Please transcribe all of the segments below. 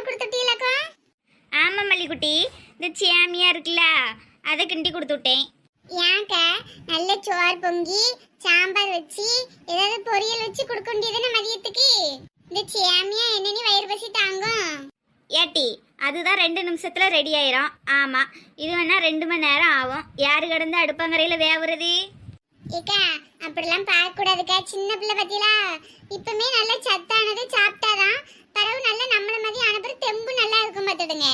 சோறு கொடுத்துட்டீங்களாக்கா ஆமாம் மல்லிக்குட்டி இந்த சேமியா இருக்குல்ல அதை கிண்டி கொடுத்து விட்டேன் ஏன்க்க? நல்ல சோறு பொங்கி சாம்பார் வச்சு ஏதாவது பொரியல் வச்சு கொடுக்க வேண்டியதுன்னு மதியத்துக்கு? இந்த சேமியா என்னன்னு வயிறு பசி தாங்கும். ஏட்டி அதுதான் ரெண்டு நிமிஷத்துல ரெடி ஆயிரும். ஆமா இது வேணா ரெண்டு மணி நேரம் ஆகும். யாரு கிடந்து அடுப்பங்கரையில வேவுறது? ஏக்கா அப்படிலாம் பார்க்க கூடாதுக்கா சின்ன பிள்ளை பத்திலா இப்பவுமே நல்ல சத்தானது சாப்பிட்டாதான் பரவு நல்ல நம்மள மாதிரி அனுப்புற பார்த்துடுங்க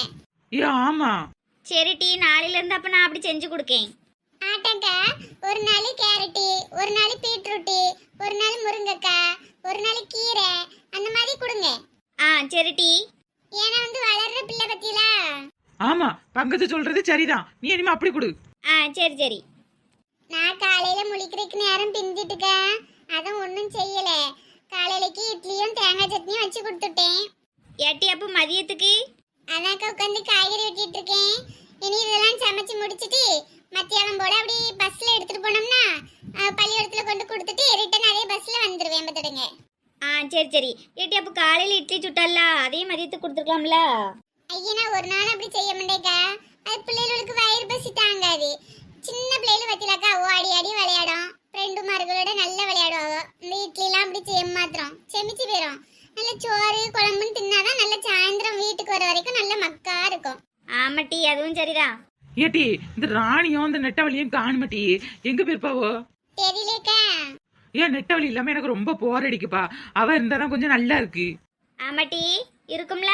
ஏ ஆமா. சரி டீ நாளையில இருந்து அப்ப நான் அப்படி செஞ்சு கொடுக்கேன். ஆட்டாக்கா ஒரு நாள் கேரட்டு ஒரு நாள் பீட்ரூட்டு ஒரு நாள் முருங்கைக்காய் ஒரு நாள் கீரை அந்த மாதிரி கொடுங்க. ஆ சரி டீ. ஏன்னா வந்து வளர்ற பிள்ளை பத்திலா ஆமா பங்கஜ சொல்றது சரிதான். நீ இனிமே அப்படி கொடு. ஆ சரி சரி. நான் காலையில முழிக்கிறதுக்கு நேரம் பிந்திட்டுக்க. அதான் ஒன்றும் செய்யல. காலையிலக்கு இட்லியும் தேங்காய் சட்னியும் வச்சு கொடுத்துட்டேன். ஏட்டி அப்போ மதியத்துக்கு? அதாக்கா உட்காந்து காய்கறி வெட்டிட்டு இருக்கேன். இனி இதெல்லாம் சமைச்சு முடிச்சிட்டு மத்தியானம் போல அப்படி பஸ்ல எடுத்துட்டு போனோம்னா பள்ளிக்கூடத்துல கொண்டு கொடுத்துட்டு ரிட்டன் அதே பஸ்ல வந்துருவேன் பார்த்துடுங்க ஆ சரி சரி. ஏட்டி அப்போ காலையில இட்லி சுட்டல்ல அதையும் மதியத்துக்கு கொடுத்துருக்கலாம்ல? ஐயனா ஒரு நாள் அப்படி செய்ய மாட்டேக்கா அது பிள்ளைகளுக்கு வயிறு பசி தாங்காது. சின்ன பிள்ளைகள் பத்திலாக்கா ஓடி ஆடி விளையாடும். ஃப்ரெண்டுமார்களோட நல்லா விளையாடுவாங்க. இந்த இட்லிலாம் அப்படி செய்ய மாத்திரம் செமிச்சு போயிடும் நல்ல சோறு குழம்புன்னு தின்னாதான் நல்ல சாயந்தரம் வீட்டுக்கு வர வரைக்கும் நல்ல மக்கா இருக்கும். ஆமா டீ அதுவும் சரிதான் ஏட்டி இந்த ராணியும் இந்த நெட்டவழியும் காணுமட்டி எங்க போயிருப்பாவோ? தெரியலேக்கா ஏன் நெட்டவழி இல்லாம எனக்கு ரொம்ப போர் அடிக்குப்பா. அவ இருந்தாதான் கொஞ்சம் நல்லா இருக்கு. ஆமா டீ இருக்கும்ல.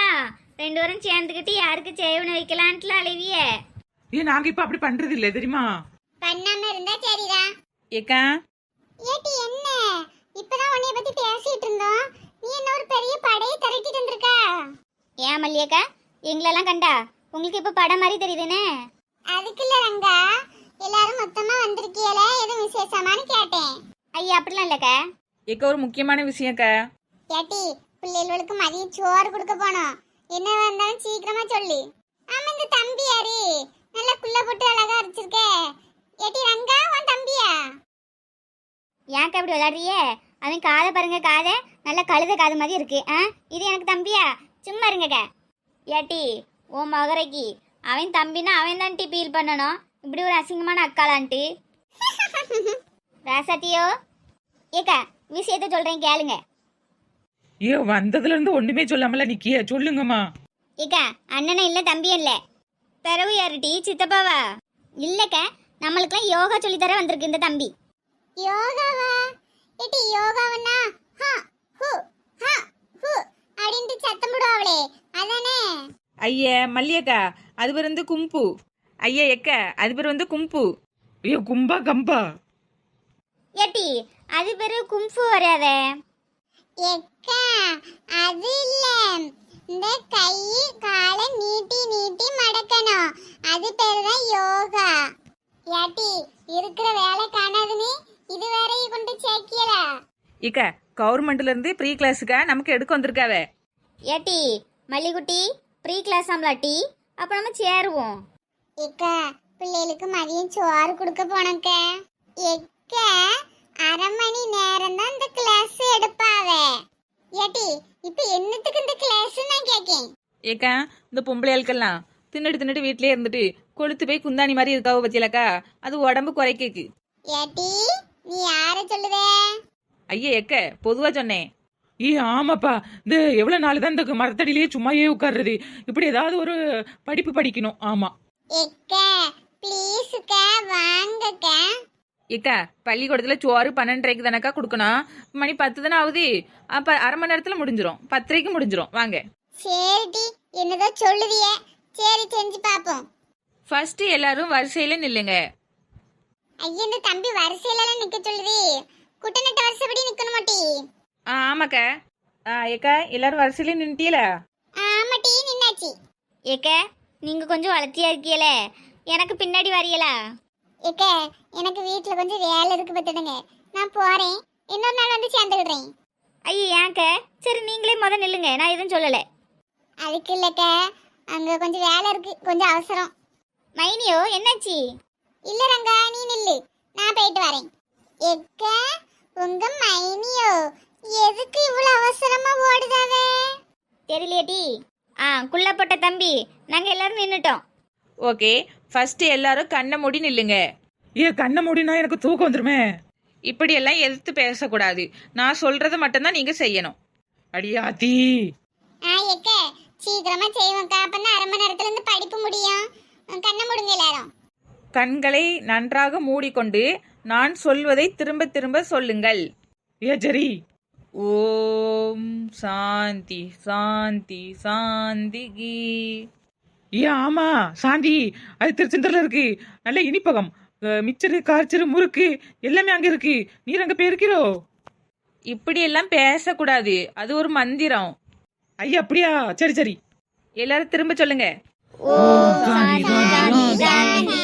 ரெண்டு பேரும் சேர்ந்துக்கிட்டு யாருக்கு சேவனை வைக்கலான்ட்டுல அழுவிய. ஏன் நாங்க இப்ப அப்படி பண்றது இல்ல தெரியுமா? பண்ணாம இருந்தா சரிதான் ஏக்கா? ஏட்டி என்ன? இப்பதான் உன்னைய பத்தி பேசிட்டு இருந்தோம். நீ என்ன ஒரு பெரிய படையை திரட்டிட்டு வந்திருக்கா? ஏன் மல்லியக்கா? எங்களெல்லாம் கண்டா? உங்களுக்கு இப்போ படம் மாதிரி தெரியுதுனே. அதுக்கு இல்ல ரங்கா. எல்லாரும் மொத்தமா வந்திருக்கீல எதுவும் விசேஷமான்னு கேட்டேன். ஐயா அப்படிலாம் இல்லைக்கா. ஏக்கா ஒரு முக்கியமான விஷயம்க்கா? ஏட்டி பிள்ளைகளுக்கு மதியம் சோறு கொடுக்க போனோம். என்ன வந்தாலும் சீக்கிரமா சொல்லு. ஆமா இந்த தம்பி யாரு? நல்லா குள்ள போட்டு அழகா அடிச்சிருக்க. ஏட்டி ரங்கா உன் தம்பியா? ஏன்க்கா இப்படி விளையாடுறியே அவன் காதை பாருங்க காதை. நல்லா கழுத காது மாதிரி இருக்கு. ஆ? இது எனக்கு தம்பியா? சும்மா இருங்கக்கா. ஏட்டி ஓ மகரைக்கு அவன் தம்பினா அவன் தான் டி ஃபீல் பண்ணணும். இப்படி ஒரு அசிங்கமான அக்காளான்ட்டு. ராசாத்தியோ? ஏக்கா விஷயத்த சொல்றேன் கேளுங்க. ஏ வந்ததுல இருந்து ஒண்ணுமே சொல்லாமல நிக்கிய? சொல்லுங்கம்மா. ஏக்கா அண்ணனும் இல்லை தம்பியும் இல்லை. பிறவு யாருட்டி சித்தப்பாவா? இல்லைக்கா நம்மளுக்குலாம் யோகா சொல்லித்தர வந்திருக்கு இந்த தம்பி. யோகாவா? ஏட்டி யோகாவனா ஹ ஹு ஹ ஹு அப்படின்ட்டு சத்தம் போடுவாங்களே அதானே? ஐய மல்லியக்கா அது பேர் வந்து கும்பு. ஐயா எக்க அது பேர் வந்து கும்பு. ஐயோ கும்பா கம்பா. ஏட்டி அது பேரு கும்ஃபு வராதே. எக்கா அது இல்ல. இந்த கை காலை நீட்டி நீட்டி மடக்கணும் அது பேர் தான் யோகா ஏட்டி இருக்கிற வேலை காணாதுன்னு இது வேறைய கொண்டு சேர்க்கியல இக்க கவர்மெண்ட்ல இருந்து ப்ரீ கிளாஸுக்கா நமக்கு எடுக்க வந்திருக்காவ? ஏட்டி மல்லிகுட்டி ப்ரீ கிளாஸ் ஆம்லாட்டி அப்போ நம்ம சேருவோம். எக்கா பிள்ளைகளுக்கு மதியம் சோறு கொடுக்க போனக்க எக்க அரை மணி நேரம் தான் இந்த கிளாஸ் எடுப்பாவே. ஏட்டி இப்ப என்னத்துக்கு இந்த கிளாஸ் நான் கேக்கேன். ஏக்கா இந்த பொம்பளையாளுக்கெல்லாம் தின்னுட்டு தின்னுட்டு வீட்லயே இருந்துட்டு கொளுத்து போய் குந்தாணி மாதிரி இருக்காவ பத்தியலக்கா அது உடம்பு குறைக்கக்கு ஏட்டி நீ யார சொல்லுவே ஐயா எக்க பொதுவா சொன்னேன். ஏ ஆமாப்பா. இந்த எவ்வளவு நாள் தான் இந்த மரத்தடியிலேயே சும்மாயே உட்கார்றது? இப்படி ஏதாவது ஒரு படிப்பு படிக்கணும். ஆமா. எக்க ப்ளீஸ்க்க வாங்கக்க. ஏக்கா பள்ளிக்கூடத்துல சோறு பன்னெண்டரைக்கு தானக்கா கொடுக்கணும்? மணி பத்து தானே ஆகுது. அப்ப அரை மணி நேரத்துல முடிஞ்சிரும். பத்தரைக்கு முடிஞ்சிரும். வாங்க. சரிடி என்னதோ சொல்லுவிய. சரி செஞ்சு பாப்போம். ஃபர்ஸ்ட் எல்லாரும் வரிசையில நில்லுங்க. ஐயா இந்த தம்பி வரிசையில நிக்க சொல்லுது. குட்டநட்ட வருஷப்படி நிக்கணும் மாட்டி. ஆ ஆமாக்கா. ஆ ஏக்கா எல்லாரும் வரிசையில நின்ட்டீல ஆமாட்டி நின்னாச்சு. ஏக்க நீங்கள் கொஞ்சம் வளர்த்தியா இருக்கீங்களே எனக்கு பின்னாடி வரியலா? ஏக்க எனக்கு வீட்ல கொஞ்சம் வேலை இருக்கு பத்துடுங்க நான் போறேன். இன்னொரு நாள் வந்து சேர்ந்துக்கிடுறேன் ஐயோ ஏன்க்க? சரி நீங்களே முத நில்லுங்க. நான் எதுவும் சொல்லலை. அதுக்கு இல்லக்க அங்க கொஞ்சம் வேலை இருக்கு. கொஞ்சம் அவசரம். மைனியோ என்னாச்சு? இல்ல ரங்கா நீ நில்லு. நான் போயிட்டு வரேன். எக்க உங்க மைனியோ எதுக்கு இவ்வளவு அவசரமா ஓடுதாவே தெரியலையேட்டி ஆ குள்ள போட்ட தம்பி நாங்க எல்லாரும் நின்னுட்டோம். ஓகே ஃபர்ஸ்ட் எல்லாரும் கண்ணை மூடி நில்லுங்க. ஏ கண்ணை மூடினா எனக்கு தூக்கம் வந்துருமே. இப்படியெல்லாம் எதிர்த்து பேசக்கூடாது. நான் சொல்றதை மட்டும்தான் நீங்க செய்யணும். அடியாத்தி ஆ எக்க சீக்கிரமா செய்வோம்க்கா. அப்பதான் அரை மணி நேரத்துல இருந்து படிப்பு முடியும். கண்ணை மூடுங்க எல்லாரும். கண்களை நன்றாக மூடிக்கொண்டு நான் சொல்வதை திரும்ப திரும்ப சொல்லுங்கள். ஏ சரி ஓம் சாந்தி சாந்தி சாந்திகி. ஏ ஆமா சாந்தி. அது திருச்செந்தூர்ல இருக்கு. நல்ல இனிப்பகம். மிச்சரு காய்ச்சரு முறுக்கு எல்லாமே அங்க இருக்கு. நீர் அங்க போயிருக்கிறோ? இப்படியெல்லாம் பேசக்கூடாது. அது ஒரு மந்திரம். ஐயா அப்படியா? சரி சரி. எல்லாரும் திரும்ப சொல்லுங்க. ஓ சாந்தி சாந்தி சாந்தி.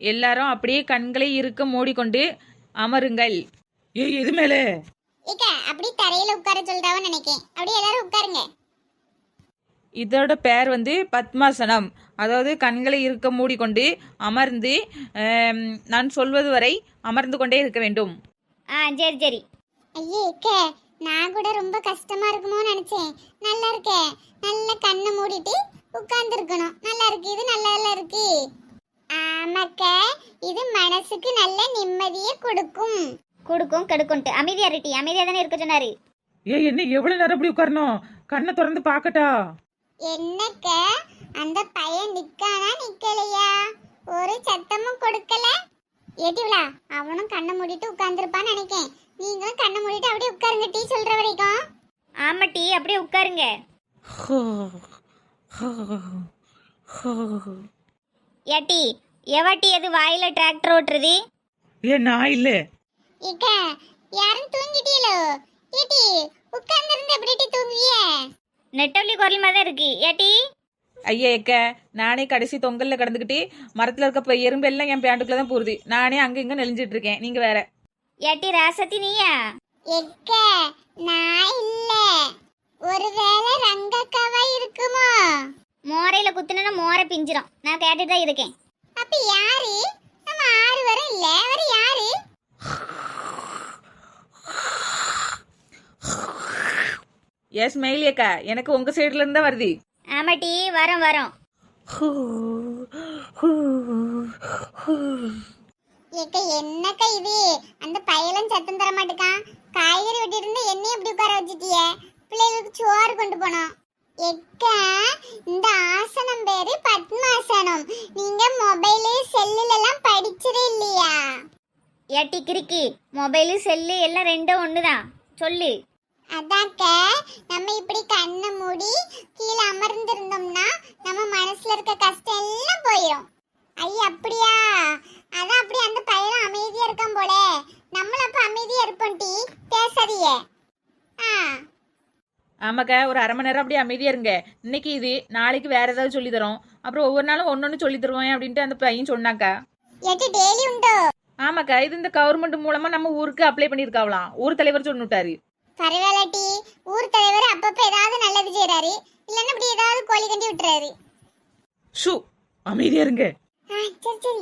எல்லாரும் அப்படியே கண்களை இருக்க மூடிக்கொண்டு அமருங்கள். ஏ எது மேல? இக்க அப்படி தரையில உட்கார சொல்றாவன்னு நினைக்கேன். அப்படியே எல்லாரும் உட்காருங்க. இதோட பேர் வந்து பத்மாசனம். அதாவது கண்களை இருக்க மூடிக்கொண்டு அமர்ந்து ஆம், நான் சொல்வது வரை அமர்ந்து கொண்டே இருக்க வேண்டும். ஆ சரி சரி. ஐயே இக்க நான் கூட ரொம்ப கஷ்டமா இருக்குமோ நினைச்சேன். நல்லா இருக்கே. நல்ல கண்ணை மூடிட்டு உட்கார்ந்து இருக்கணும் நல்லா இருக்கு இது நல்லா இருக்கு. ஆமாக்க இது மனசுக்கு நல்ல நிம்மதியை கொடுக்கும். கொடுக்கும் கெடுக்கும்ட்டு. அமைதியா இருட்டி அமைதியா தானே இருக்க சொன்னாரு. ஏ என்ன எவ்வளவு நேரம் அப்படி உட்காரணும்? கண்ணை திறந்து பார்க்கட்டா? என்னக்க அந்த பையன் நிக்கானா நிக்கலையா? ஒரு சத்தமும் கொடுக்கல. ஏட்டிவிழா அவனும் கண்ணை மூடிட்டு உட்கார்ந்துருப்பான்னு நினைக்கேன். நீங்களும் கண்ணை மூடிட்டு அப்படியே உட்காருங்க டீ சொல்ற வரைக்கும். ஆமாட்டி அப்படியே உட்காருங்க. ஏட்டி எவாட்டி எது வாயில டிராக்டர் ஓட்டுறது? ஏ நான் இல்ல. இக்க யாரும் தூங்கிட்டீங்களோ ஏட்டி உட்கார்ந்து இருந்து எப்படி தூங்குவியே? நெட்டவள்ளி குரல் மாதிரி தான் இருக்கு. ஏட்டி? ஐயா எக்க நானே கடைசி தொங்கல்ல கடந்துக்கிட்டு மரத்துல இருக்க எறும்பு எல்லாம் என் பேண்டுக்குள்ள தான் போகுது. நானே அங்க இங்க நெளிஞ்சிட்டு இருக்கேன். நீங்க வேற. ஏட்டி ராசத்தி நீயா? எக்க நான் இல்ல. ஒருவேளை ரங்கக்காவா இருக்குமோ மோரையில குத்துனா மோரை பிஞ்சிரும். நான் கேட்டுட்டு தான் இருக்கேன். அப்ப யாரு? நம்ம ஆறு வரும் இல்ல. அவர் யாரு? எஸ் மெயில் அக்கா எனக்கு உங்க சைடுல இருந்தா வருது. ஆமாட்டி வரோம் வரோம். ஏக்க என்னக்கா இது? அந்த பையலும் சத்தம் தர மாட்டேக்கான். காய்கறி வெட்டிட்டு இருந்து என்னையும் இப்படி உட்கார வச்சுட்டியே? பிள்ளைகளுக்கு சோறு கொண்டு போனோம். எக்க இந்த ஆசனம் பேரு பத்மாசனம். நீங்க மொபைலு செல்லுல எல்லாம் படிச்சதே இல்லையா? ஏட்டி கிறுக்கி மொபைலு செல்லு எல்லாம் ரெண்டும் ஒன்று தான் சொல்லு. அதாக்க நம்ம இப்படி கண்ணை மூடி கீழே அமர்ந்திருந்தோம்னா நம்ம மனசுல இருக்க கஷ்டம் எல்லாம் போயிடும் ஐயா அப்படியா? அதான் அப்படி அந்த பையனும் அமைதியா இருக்கான் போல. நம்மளும் அப்ப அமைதியா இருப்போம் டீ. பேசாதீங்க. ஆ. ஆமாக்கா ஒரு அரை மணி நேரம் அப்படியே அமைதியா இருங்க. இன்னைக்கு இது நாளைக்கு வேற ஏதாவது சொல்லி தரோம். அப்புறம் ஒவ்வொரு நாளும் ஒன்னொன்னு சொல்லி தருவேன் அப்படின்ட்டு அந்த பையன் சொன்னாக்கா. ஆமாக்கா இது இந்த கவர்மெண்ட் மூலமா நம்ம ஊருக்கு அப்ளை பண்ணிருக்காவலாம் ஊர் தலைவர் சொன்னுட்டாரு பரவாயில்ல டீ. ஊர் தலைவர் அப்பப்ப ஏதாவது நல்லது செய்யறாரு இல்லைன்னா இப்படி ஏதாவது கோழி கண்டி விட்டுறாரு. ஷூ அமைதியா இருங்க. சரி.